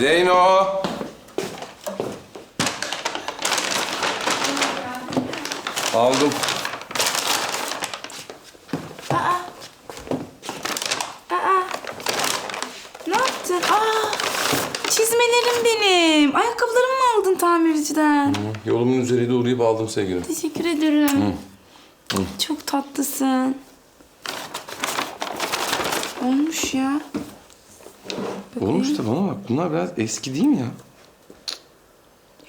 Zeyno. Aldım. Ne yaptın? Aa, çizmelerim benim. Ayakkabılarımı mı aldın tamirciden? Yolumun üzerinde uğrayıp aldım sevgilim. Teşekkür ederim. Çok tatlısın. Olmuş ya. Olmuş da bana bak. Bunlar biraz eski değil mi ya?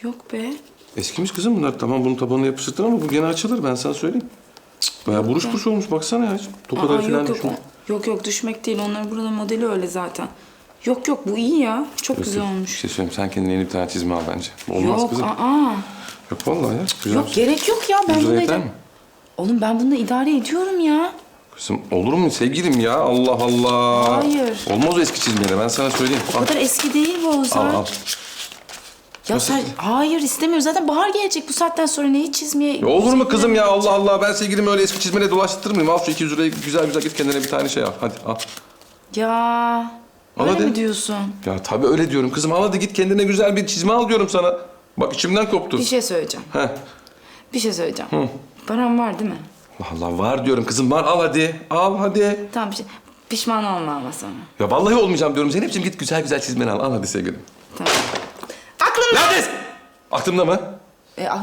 Yok be. Eskimiş kızım bunlar. Tamam bunun tabanına yapıştırdın ama bu gene açılır ben sana söyleyeyim. Cık, Bayağı buruş buruş olmuş baksana ya. Aa, Tokaları falan yok yok. düşmüş. Yok yok düşmek değil. Onların burada modeli öyle zaten. Yok yok bu iyi ya. Çok güzel Bir olmuş. şey söyleyeyim sen kendine yeni bir tane çizme al bence. Olmaz Yok kızım. aa. Yok vallahi ya. Güzel. Yok gerek yok ya. Ben Yüz lira bunu yeter mi? Oğlum ben bunu idare ediyorum ya. Kızım olur mu sevgilim ya? Allah Allah. Hayır. Olmaz o eski çizmeyle ben sana söyleyeyim. O Al kadar eski değil bu Ozan. al. al. Ya Nasıl? sen hayır istemiyorum. Zaten bahar gelecek bu saatten sonra neyi çizmeye... Ya olur mu kızım ya Allah Allah ben sevgilimi öyle eski çizmeyle dolaştırır mıyım? Al şu 200 lirayı güzel güzel git kendine bir tane şey al. Hadi al. Ya Al öyle hadi. mi diyorsun? Ya tabii öyle diyorum kızım. Al hadi git kendine güzel bir çizme al diyorum sana. Bak içimden koptu. Bir şey söyleyeceğim. Heh. Bir şey söyleyeceğim. Param var değil mi? Allah Allah var diyorum kızım var al hadi. Al hadi. Tamam bir şey. Pişman olma ama sonra. Ya vallahi olmayacağım diyorum Zeynep'ciğim git güzel güzel çizmeni al. Al hadi sevgilim. Tamam. Aklımda. Neredesin? Aklımda mı? E, ay,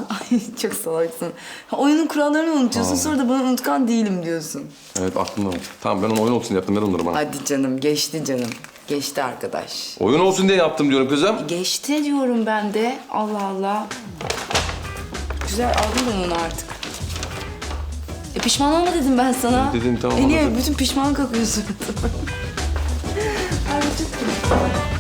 çok salaksın. Oyunun kurallarını unutuyorsun sonra da bana unutkan değilim diyorsun. Evet aklımda? Tamam ben onu oyun olsun diye yaptım. Ver onları bana. Hadi canım geçti canım. Geçti arkadaş. Oyun olsun diye yaptım diyorum kızım. Geçti diyorum ben de. Allah Allah. Güzel aldım ben onu artık. E pişman olma dedim ben sana. Dedim, tamam, E niye bütün pişmanlık akıyorsun? Ay çok.